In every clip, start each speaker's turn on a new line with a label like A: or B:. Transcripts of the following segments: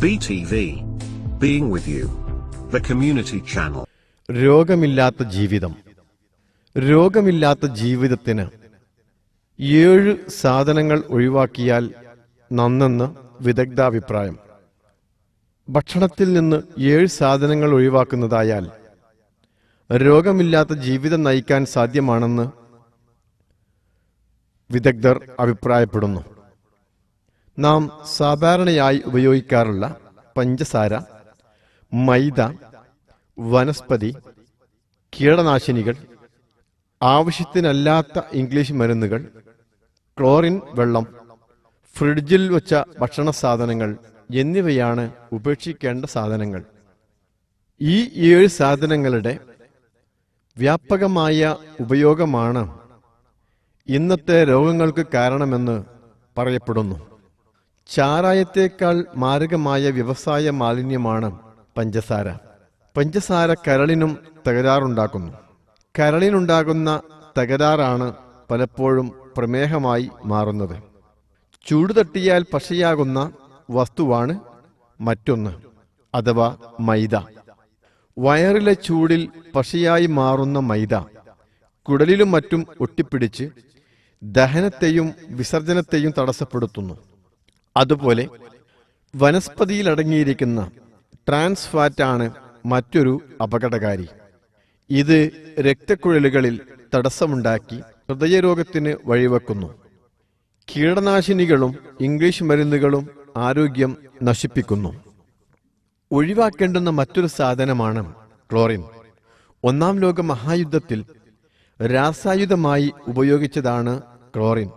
A: BTV. Being with you. The community channel.
B: രോഗമില്ലാത്ത ജീവിതം രോഗമില്ലാത്ത ജീവിതത്തിന് ഏഴ് സാധനങ്ങൾ ഒഴിവാക്കിയാൽ നന്നെന്ന് വിദഗ്ധാഭിപ്രായം ഭക്ഷണത്തിൽ നിന്ന് ഏഴ് സാധനങ്ങൾ ഒഴിവാക്കുന്നതായാൽ രോഗമില്ലാത്ത ജീവിതം നയിക്കാൻ സാധ്യമാണെന്ന് വിദഗ്ധർ അഭിപ്രായപ്പെടുന്നു നാം സാധാരണയായി ഉപയോഗിക്കാറുള്ള പഞ്ചസാര മൈദ വനസ്പതി കീടനാശിനികൾ ആവശ്യത്തിനല്ലാത്ത ഇംഗ്ലീഷ് മരുന്നുകൾ ക്ലോറിൻ വെള്ളം ഫ്രിഡ്ജിൽ വച്ച ഭക്ഷണ സാധനങ്ങൾ എന്നിവയാണ് ഉപേക്ഷിക്കേണ്ട സാധനങ്ങൾ. ഈ ഏഴ് സാധനങ്ങളുടെ വ്യാപകമായ ഉപയോഗമാണ് ഇന്നത്തെ രോഗങ്ങൾക്ക് കാരണമെന്ന് പറയപ്പെടുന്നു. ചാരായത്തേക്കാൾ മാരകമായ വ്യവസായ മാലിന്യമാണ് പഞ്ചസാര. പഞ്ചസാര കരളിനും തകരാറുണ്ടാക്കുന്നു. കരളിനുണ്ടാകുന്ന തകരാറാണ് പലപ്പോഴും പ്രമേഹമായി മാറുന്നത്. ചൂട് തട്ടിയാൽ പശയാകുന്ന വസ്തുവാണ് മറ്റൊന്ന് അഥവാ മൈദ. വയറിലെ ചൂടിൽ പശയായി മാറുന്ന മൈദ കുടലിലും മറ്റും ഒട്ടിപ്പിടിച്ച് ദഹനത്തെയും വിസർജനത്തെയും തടസ്സപ്പെടുത്തുന്നു. അതുപോലെ വനസ്പതിയിൽ അടങ്ങിയിരിക്കുന്ന ട്രാൻസ് ഫാറ്റാണ് മറ്റൊരു അപകടകാരി. ഇത് രക്തക്കുഴലുകളിൽ തടസ്സമുണ്ടാക്കി ഹൃദയരോഗത്തിന് വഴിവെക്കുന്നു. കീടനാശിനികളും ഇംഗ്ലീഷ് മരുന്നുകളും ആരോഗ്യം നശിപ്പിക്കുന്നു. ഒഴിവാക്കേണ്ടുന്ന മറ്റൊരു സാധനമാണ് ക്ലോറിൻ. ഒന്നാം ലോക മഹായുദ്ധത്തിൽ രാസായുധമായി ഉപയോഗിച്ചതാണ് ക്ലോറിൻ.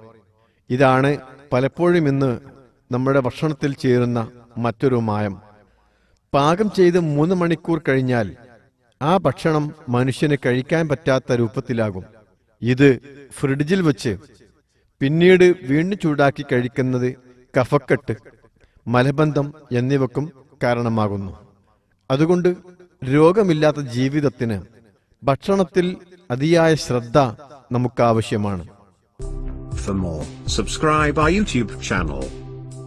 B: ഇതാണ് പലപ്പോഴും ഇന്ന് നമ്മുടെ ഭക്ഷണത്തിൽ ചേരുന്ന മറ്റൊരു മായം. പാകം ചെയ്ത് മൂന്ന് മണിക്കൂർ കഴിഞ്ഞാൽ ആ ഭക്ഷണം മനുഷ്യന് കഴിക്കാൻ പറ്റാത്ത രൂപത്തിലാകും. ഇത് ഫ്രിഡ്ജിൽ വെച്ച് പിന്നീട് വീണ്ടും ചൂടാക്കി കഴിക്കുന്നത് കഫക്കെട്ട് മലബന്ധം എന്നിവക്കും കാരണമാകുന്നു. അതുകൊണ്ട് രോഗമില്ലാത്ത ജീവിതത്തിന് ഭക്ഷണത്തിൽ അതിയായ ശ്രദ്ധ നമുക്ക് ആവശ്യമാണ്
A: For more, subscribe our YouTube channel.